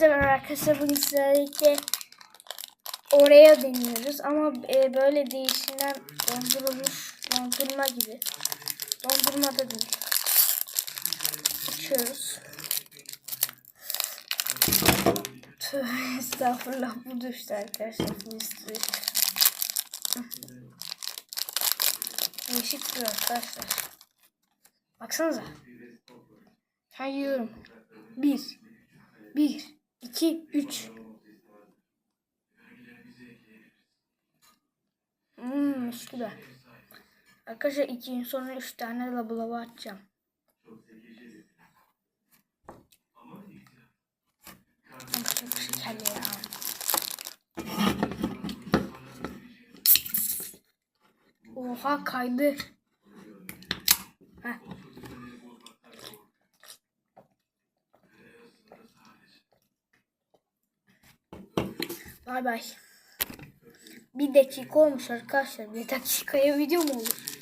Merhaba arkadaşlar. Bugün sizlerle Oreo deniyoruz. Ama e, böyle değişilen dondurulmuş dondurma gibi. Dondurma da değil. Açıyoruz. Tövbe estağfurullah. Bu düştü arkadaşlar. Üstü. Değişik duruyor arkadaşlar. Baksanıza. Ben yiyorum. Bir. Bir, iki, üç. Hmm, mis gibi. Arkadaşlar iki gün sonra üç tane labalaba atacağım. Çok şekerli ya. Oha kaydı. Bay bay. Bir dakika olmuş arkadaşlar. Bir dakikaya video mu olur?